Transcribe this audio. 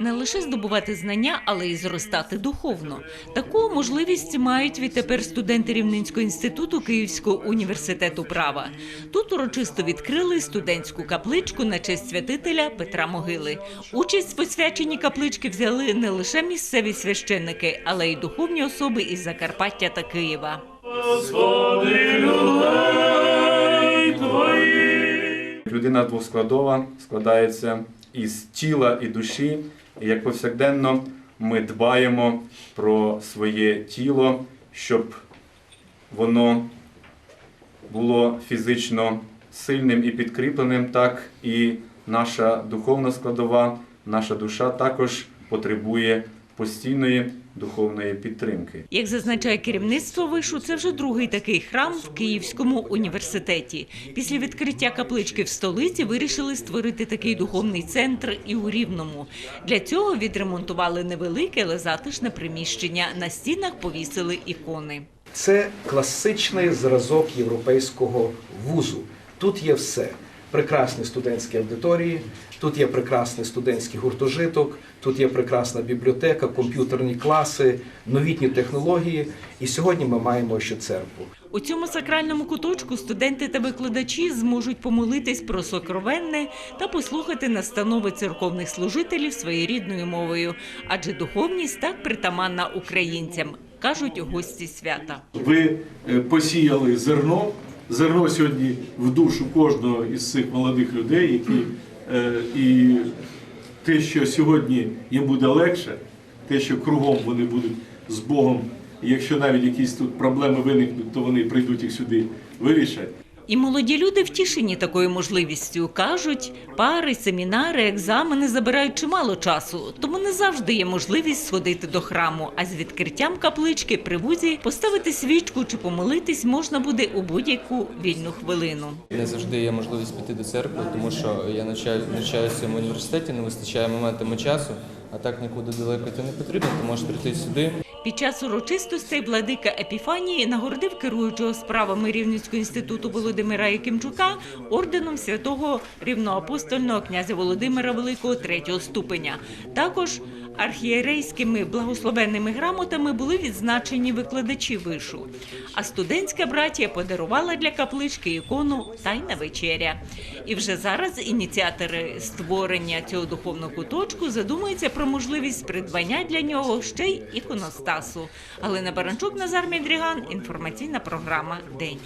Не лише здобувати знання, але й зростати духовно. Таку можливість мають відтепер студенти Рівненського інституту Київського університету права. Тут урочисто відкрили студентську капличку на честь святителя Петра Могили. Участь в посвяченні каплички взяли не лише місцеві священники, але й духовні особи із Закарпаття та Києва. Людина двоскладова складається із тіла і душі. Як повсякденно ми дбаємо про своє тіло, щоб воно було фізично сильним і підкріпленим, так і наша духовна складова, наша душа також потребує постійної духовної підтримки. Як зазначає керівництво вишу, це вже другий такий храм в Київському університеті. Після відкриття каплички в столиці вирішили створити такий духовний центр і у Рівному. Для цього відремонтували невелике, але затишне приміщення. На стінах повісили ікони. Це класичний зразок європейського вузу. Тут є все. Прекрасні студентські аудиторії, тут є прекрасний студентський гуртожиток, тут є прекрасна бібліотека, комп'ютерні класи, новітні технології. І сьогодні ми маємо ще церкву. У цьому сакральному куточку студенти та викладачі зможуть помолитись про сокровенне та послухати настанови церковних служителів своєю рідною мовою, адже духовність так притаманна українцям, кажуть гості свята. Ви е, посіяли зерно. Зерно сьогодні в душу кожного із цих молодих людей, які е, і те, що сьогодні їм буде легше, те, що кругом вони будуть з Богом, якщо навіть якісь тут проблеми виникнуть, то вони прийдуть їх сюди вирішать. І молоді люди втішені такою можливістю. Кажуть, пари, семінари, екзамени забирають чимало часу, тому не завжди є можливість сходити до храму. А з відкриттям каплички при вузі поставити свічку чи помолитись можна буде у будь-яку вільну хвилину. Не завжди є можливість піти до церкви, тому що я навчаю, навчаюся в університеті, не вистачає моментами часу, а так нікуди далеко йти не потрібно, ти можеш прийти сюди. Під час урочистостей владика Епіфанії нагородив керуючого справами Рівненського інституту Володимира Якимчука орденом святого рівноапостольного князя Володимира Великого третього ступеня. Також архієрейськими благословенними грамотами були відзначені викладачі вишу. А студентська братія подарувала для каплички ікону Тайна вечеря. І вже зараз ініціатори створення цього духовного куточку задумуються про можливість придбання для нього ще й часу. Галина Баранчук, Назар Мідріган. Інформаційна програма День.